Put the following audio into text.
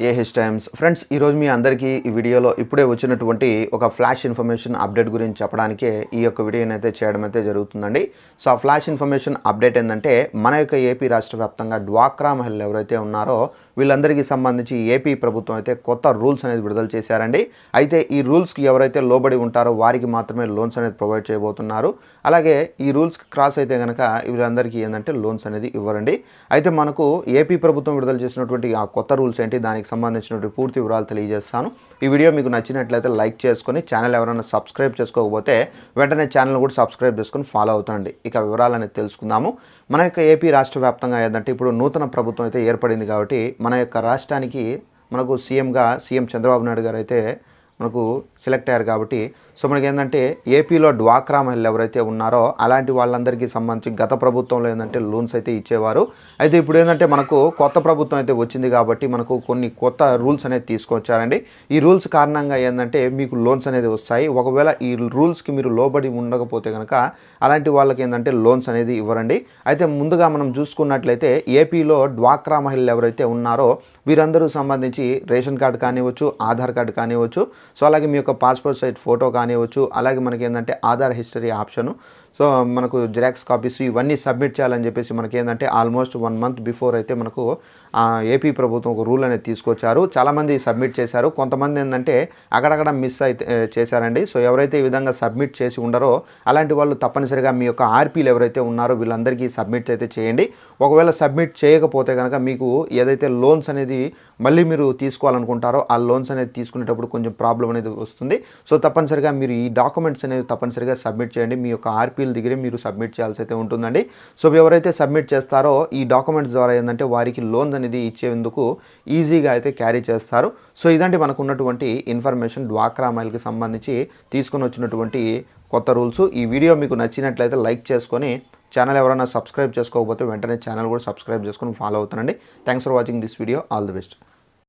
AH times. Friends ఈరోజు మీ అందరికీ ఈ వీడియోలో ఇప్పుడే వచ్చినటువంటి ఒక ఫ్లాష్ ఇన్ఫర్మేషన్ అప్డేట్ గురించి చెప్పడానికే ఈ యొక్క వీడియోని అయితే చేయడం అయితే జరుగుతుందండి. సో ఆ ఫ్లాష్ ఇన్ఫర్మేషన్ అప్డేట్ ఏంటంటే మన యొక్క ఏపీ రాష్ట్ర వ్యాప్తంగా డ్వాక్రా మహిళలు ఎవరైతే ఉన్నారో వీళ్ళందరికీ సంబంధించి ఏపీ ప్రభుత్వం అయితే కొత్త రూల్స్ అనేది విడుదల చేశారండి. అయితే ఈ రూల్స్కి ఎవరైతే లోబడి ఉంటారో వారికి మాత్రమే లోన్స్ అనేది ప్రొవైడ్ చేయబోతున్నారు. అలాగే ఈ రూల్స్ క్రాస్ అయితే కనుక వీళ్ళందరికీ ఏంటంటే లోన్స్ అనేది ఇవ్వరండి. అయితే మనకు ఏపీ ప్రభుత్వం విడుదల చేసినటువంటి ఆ కొత్త రూల్స్ ఏంటి దానికి సంబంధించినటువంటి పూర్తి వివరాలు తెలియజేస్తాను. ఈ వీడియో మీకు నచ్చినట్లయితే లైక్ చేసుకొని ఛానల్ ఎవరైనా సబ్స్క్రైబ్ చేసుకోకపోతే వెంటనే ఛానల్ కూడా సబ్స్క్రైబ్ చేసుకొని ఫాలో అవుతుండండి ఇక వివరాలు అనేది తెలుసుకుందాము. మన యొక్క ఏపీ రాష్ట్ర వ్యాప్తంగా ఏంటంటే ఇప్పుడు నూతన ప్రభుత్వం అయితే ఏర్పడింది కాబట్టి మన యొక్క రాష్ట్రానికి మనకు సీఎంగా సీఎం చంద్రబాబు నాయుడు గారు అయితే మనకు సెలెక్ట్ అయ్యారు కాబట్టి. సో మనకి ఏంటంటే ఏపీలో డ్వాక్రా మహిళలు ఎవరైతే ఉన్నారో అలాంటి వాళ్ళందరికీ సంబంధించి గత ప్రభుత్వంలో ఏంటంటే లోన్స్ అయితే ఇచ్చేవారు. అయితే ఇప్పుడు ఏంటంటే మనకు కొత్త ప్రభుత్వం అయితే వచ్చింది కాబట్టి మనకు కొన్ని కొత్త రూల్స్ అనేది తీసుకొచ్చారండి. ఈ రూల్స్ కారణంగా ఏంటంటే మీకు లోన్స్ అనేది వస్తాయి. ఒకవేళ ఈ రూల్స్కి మీరు లోబడి ఉండకపోతే కనుక అలాంటి వాళ్ళకి ఏంటంటే లోన్స్ అనేది ఇవ్వరండి. అయితే ముందుగా మనం చూసుకున్నట్లయితే ఏపీలో డ్వాక్రా మహిళలు ఎవరైతే ఉన్నారో వీరందరూ సంబంధించి రేషన్ కార్డు కానివ్వచ్చు ఆధార్ కార్డు కానివ్వచ్చు సో అలాగే మీ యొక్క పాస్పోర్ట్ సైజ్ ఫోటో కానివ్వచ్చు అలాగే మనకి ఏంటంటే ఆధార్ హిస్టరీ ఆప్షను. సో మనకు జిరాక్స్ కాపీస్ ఇవన్నీ సబ్మిట్ చేయాలని చెప్పేసి మనకి ఏంటంటే ఆల్మోస్ట్ వన్ మంత్ బిఫోర్ అయితే మనకు ఏపీ ప్రభుత్వం ఒక రూల్ అనేది తీసుకొచ్చారు. చాలామంది సబ్మిట్ చేశారు. కొంతమంది ఏంటంటే అక్కడక్కడ మిస్ అయితే చేశారండి. సో ఎవరైతే ఈ విధంగా సబ్మిట్ చేసి ఉండరో అలాంటి వాళ్ళు తప్పనిసరిగా మీ యొక్క ఆర్పీలు ఎవరైతే ఉన్నారో వీళ్ళందరికీ సబ్మిట్ అయితే చేయండి. ఒకవేళ సబ్మిట్ చేయకపోతే కనుక మీకు ఏదైతే లోన్స్ అనేది మళ్ళీ మీరు తీసుకోవాలనుకుంటారో ఆ లోన్స్ అనేది తీసుకునేటప్పుడు కొంచెం ప్రాబ్లం అనేది వస్తుంది. సో తప్పనిసరిగా మీరు ఈ డాక్యుమెంట్స్ అనేవి తప్పనిసరిగా సబ్మిట్ చేయండి. మీ యొక్క ఆర్పీల దగ్గరే మీరు సబ్మిట్ చేయాల్సి అయితే ఉంటుందండి. సో ఎవరైతే సబ్మిట్ చేస్తారో ఈ డాక్యుమెంట్స్ ద్వారా ఏంటంటే వారికి లోన్ అనేది ఇచ్చేందుకు ఈజీగా అయితే క్యారీ చేస్తారు. సో ఇదంటే మనకు ఉన్నటువంటి ఇన్ఫర్మేషన్ డ్వాక్రా మైల్కి సంబంధించి తీసుకొని వచ్చినటువంటి కొత్త రూల్స్. ఈ వీడియో మీకు నచ్చినట్లయితే లైక్ చేసుకొని ఛానల్ ఎవరైనా సబ్స్క్రైబ్ చేసుకోకపోతే వెంటనే ఛానల్ కూడా సబ్స్క్రైబ్ చేసుకొని ఫాలో అవుతానండి. Thanks for watching this video. All the best.